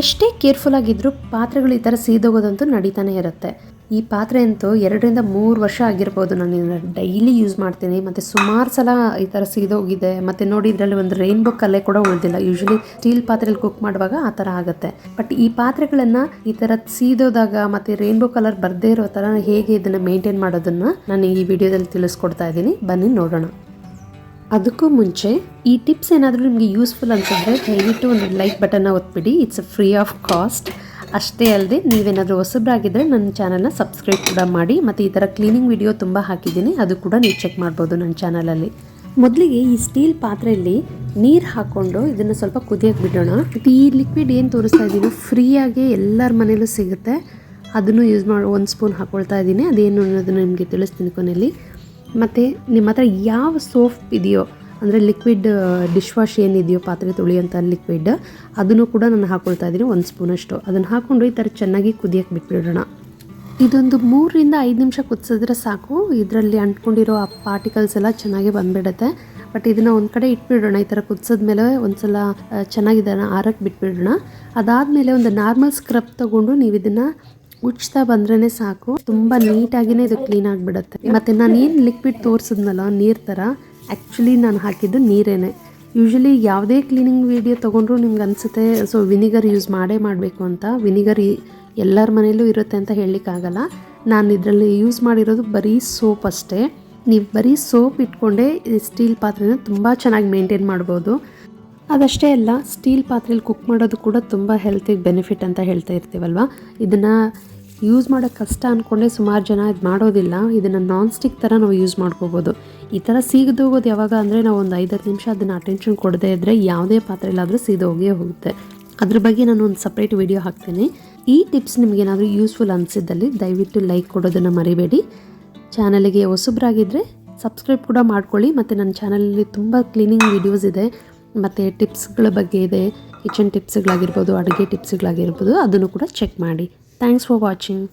ಎಷ್ಟೇ ಕೇರ್ಫುಲ್ ಆಗಿದ್ರೂ ಪಾತ್ರೆಗಳು ಈ ಥರ ಸೀದೋಗೋದಂತೂ ನಡೀತಾನೆ ಇರುತ್ತೆ. ಈ ಪಾತ್ರೆ ಅಂತೂ ಎರಡರಿಂದ ಮೂರು ವರ್ಷ ಆಗಿರ್ಬೋದು ನಾನು ಡೈಲಿ ಯೂಸ್ ಮಾಡ್ತೀನಿ. ಮತ್ತು ಸುಮಾರು ಸಲ ಈ ಥರ ಸೀದೋಗಿದೆ. ಮತ್ತು ನೋಡಿ ಇದರಲ್ಲಿ ಒಂದು ರೈನ್ಬೋ ಕಲೆ ಕೂಡ ಉಳಿದಿಲ್ಲ. ಯೂಶ್ವಲಿ ಸ್ಟೀಲ್ ಪಾತ್ರೆಯಲ್ಲಿ ಕುಕ್ ಮಾಡುವಾಗ ಆ ಥರ ಆಗುತ್ತೆ. ಬಟ್ ಈ ಪಾತ್ರೆಗಳನ್ನು ಈ ಥರ ಸೀದೋದಾಗ ಮತ್ತು ರೈನ್ಬೋ ಕಲರ್ ಬರದೇ ಇರೋ ಥರ ಹೇಗೆ ಇದನ್ನು ಮೇಂಟೈನ್ ಮಾಡೋದನ್ನು ನಾನು ಈ ವಿಡಿಯೋದಲ್ಲಿ ತಿಳಿಸ್ಕೊಡ್ತಾ ಇದ್ದೀನಿ. ಬನ್ನಿ ನೋಡೋಣ. ಅದಕ್ಕೂ ಮುಂಚೆ ಈ ಟಿಪ್ಸ್ ಏನಾದರೂ ನಿಮಗೆ ಯೂಸ್ಫುಲ್ ಅನ್ಸಿದ್ರೆ ದಯವಿಟ್ಟು ಒಂದು ಲೈಕ್ ಬಟನ್ನ ಒತ್ಬಿಡಿ. It's a free of cost ಅಷ್ಟೇ ಅಲ್ಲದೆ ನೀವೇನಾದರೂ ಹೊಸಬ್ರಾಗಿದ್ದರೆ ನನ್ನ ಚಾನಲ್ನ ಸಬ್ಸ್ಕ್ರೈಬ್ ಕೂಡ ಮಾಡಿ. ಮತ್ತು ಈ ಥರ ಕ್ಲೀನಿಂಗ್ ವಿಡಿಯೋ ತುಂಬ ಹಾಕಿದ್ದೀನಿ. ಅದು ಕೂಡ ನೀವು ಚೆಕ್ ಮಾಡ್ಬೋದು ನನ್ನ ಚಾನಲಲ್ಲಿ ಮೊದಲಿಗೆ ಈ ಸ್ಟೀಲ್ ಪಾತ್ರೆಯಲ್ಲಿ ನೀರು ಹಾಕ್ಕೊಂಡು ಇದನ್ನು ಸ್ವಲ್ಪ ಕುದಿಯೋಕೆ ಬಿಡೋಣ. ಈ ಲಿಕ್ವಿಡ್ ಏನು ತೋರಿಸ್ತಾ ಇದ್ದೀನಿ ಫ್ರೀಯಾಗಿ ಎಲ್ಲರ ಮನೇಲೂ ಸಿಗುತ್ತೆ. ಅದನ್ನು ಯೂಸ್ ಮಾಡಿ ಒಂದು ಸ್ಪೂನ್ ಹಾಕ್ಕೊಳ್ತಾ ಇದ್ದೀನಿ ಅದೇನು ಅನ್ನೋದನ್ನು ನಿಮಗೆ ತಿಳಿಸ್ತೀನಿ ಕೊನೆಯಲ್ಲಿ ಮತ್ತು ನಿಮ್ಮ ಹತ್ರ ಯಾವ ಸೋಪ್ ಇದೆಯೋ, ಅಂದರೆ ಲಿಕ್ವಿಡ್ ಡಿಶ್ ವಾಶ್ ಏನಿದೆಯೋ, ಪಾತ್ರೆ ತೊಳೆಯೋಂಥ ಲಿಕ್ವಿಡ್ ಅದನ್ನು ಕೂಡ ನಾನು ಹಾಕ್ಕೊಳ್ತಾ ಇದ್ದೀನಿ, ಒಂದು ಸ್ಪೂನಷ್ಟು ಅದನ್ನು ಹಾಕ್ಕೊಂಡು ಈ ಥರ ಚೆನ್ನಾಗಿ ಕುದಿಯೋಕ್ಕೆ ಬಿಟ್ಬಿಡೋಣ. ಇದೊಂದು ಮೂರರಿಂದ ಐದು ನಿಮಿಷ ಕುದಿಸಿದ್ರೆ ಸಾಕು. ಇದರಲ್ಲಿ ಅಂಟ್ಕೊಂಡಿರೋ ಆ ಪಾರ್ಟಿಕಲ್ಸ್ ಎಲ್ಲ ಚೆನ್ನಾಗಿ ಬಂದ್ಬಿಡುತ್ತೆ. ಬಟ್ ಇದನ್ನು ಒಂದು ಕಡೆ ಇಟ್ಬಿಡೋಣ. ಈ ಥರ ಕುದಿಸಿದ್ಮೇಲೆ ಒಂದು ಸಲ ಚೆನ್ನಾಗಿದ್ದಾನ ಆರಕ್ಕೆ ಬಿಟ್ಬಿಡೋಣ. ಅದಾದಮೇಲೆ ಒಂದು ನಾರ್ಮಲ್ ಸ್ಕ್ರಬ್ ತೊಗೊಂಡು ನೀವು ಇದನ್ನು ಉಜ್ತಾ ಬಂದ್ರೆ ಸಾಕು. ತುಂಬಾ ನೀಟಾಗಿನೇ ಇದು ಕ್ಲೀನ್ ಆಗಿಬಿಡುತ್ತೆ. ಮತ್ತೆ ನಾನು ಏನು ಲಿಕ್ವಿಡ್ ತೋರಿಸಿದ್ನಲ್ಲ, ನೀರು ಥರ ಆ್ಯಕ್ಚುಲಿ ನಾನು ಹಾಕಿದ್ದು ನೀರೇನೆ. ಯೂಶಲಿ ಯಾವುದೇ ಕ್ಲೀನಿಂಗ್ ವೀಡಿಯೋ ತೊಗೊಂಡ್ರು ನಿಮ್ಗೆ ಅನಿಸುತ್ತೆ ಸೊ ವಿನಿಗರ್ ಯೂಸ್ ಮಾಡೇ ಮಾಡಬೇಕು ಅಂತ. ವಿನಿಗರ್ ಎಲ್ಲರ ಮನೇಲೂ ಇರುತ್ತೆ ಅಂತ ಹೇಳಲಿಕ್ಕಾಗಲ್ಲ. ನಾನು ಇದರಲ್ಲಿ ಯೂಸ್ ಮಾಡಿರೋದು ಬರೀ ಸೋಪ್ ಅಷ್ಟೇ. ನೀವು ಬರೀ ಸೋಪ್ ಇಟ್ಕೊಂಡೇ ಸ್ಟೀಲ್ ಪಾತ್ರೆನ ತುಂಬ ಚೆನ್ನಾಗಿ ಮೇಂಟೈನ್ ಮಾಡ್ಬೋದು. ಅದಷ್ಟೇ ಅಲ್ಲ ಸ್ಟೀಲ್ ಪಾತ್ರೆಯಲ್ಲಿ ಕುಕ್ ಮಾಡೋದು ಕೂಡ ತುಂಬ ಹೆಲ್ತಿಗೆ ಬೆನಿಫಿಟ್ ಅಂತ ಹೇಳ್ತಾ ಇರ್ತೀವಲ್ವ? ಇದನ್ನು ಯೂಸ್ ಮಾಡೋಕ್ಕೆ ಕಷ್ಟ ಅಂದ್ಕೊಂಡೆ ಸುಮಾರು ಜನ ಇದು ಮಾಡೋದಿಲ್ಲ. ಇದನ್ನು ನಾನ್ ಸ್ಟಿಕ್ ಥರ ನಾವು ಯೂಸ್ ಮಾಡ್ಕೋಬೋದು. ಈ ಥರ ಸೀಗದೋಗೋದು ಯಾವಾಗ ಅಂದರೆ ನಾವು ಒಂದು ಐದತ್ತು ನಿಮಿಷ ಅದನ್ನು ಅಟೆನ್ಷನ್ ಕೊಡದೇ ಇದ್ದರೆ ಯಾವುದೇ ಪಾತ್ರೆಯಲ್ಲಾದರೂ ಸೀದೋಗೇ ಹೋಗುತ್ತೆ. ಅದ್ರ ಬಗ್ಗೆ ನಾನು ಒಂದು ಸಪ್ರೇಟ್ ವಿಡಿಯೋ ಹಾಕ್ತೀನಿ. ಈ ಟಿಪ್ಸ್ ನಿಮಗೇನಾದರೂ ಯೂಸ್ಫುಲ್ ಅನಿಸಿದ್ದಲ್ಲಿ ದಯವಿಟ್ಟು ಲೈಕ್ ಕೊಡೋದನ್ನು ಮರಿಬೇಡಿ. ಚಾನಲಿಗೆ ಹೊಸಬ್ರಾಗಿದ್ದರೆ ಸಬ್ಸ್ಕ್ರೈಬ್ ಕೂಡ ಮಾಡ್ಕೊಳ್ಳಿ. ಮತ್ತು ನನ್ನ ಚಾನಲಲ್ಲಿ ತುಂಬ ಕ್ಲೀನಿಂಗ್ ವಿಡಿಯೋಸ್ ಇದೆ. ಮತ್ತು ಟಿಪ್ಸ್ಗಳ ಬಗ್ಗೆ ಇದೆ. ಕಿಚನ್ ಟಿಪ್ಸ್ಗಳಾಗಿರ್ಬೋದು ಅಡುಗೆ ಟಿಪ್ಸ್ಗಳಾಗಿರ್ಬೋದು ಅದನ್ನು ಕೂಡ ಚೆಕ್ ಮಾಡಿ. Thanks for watching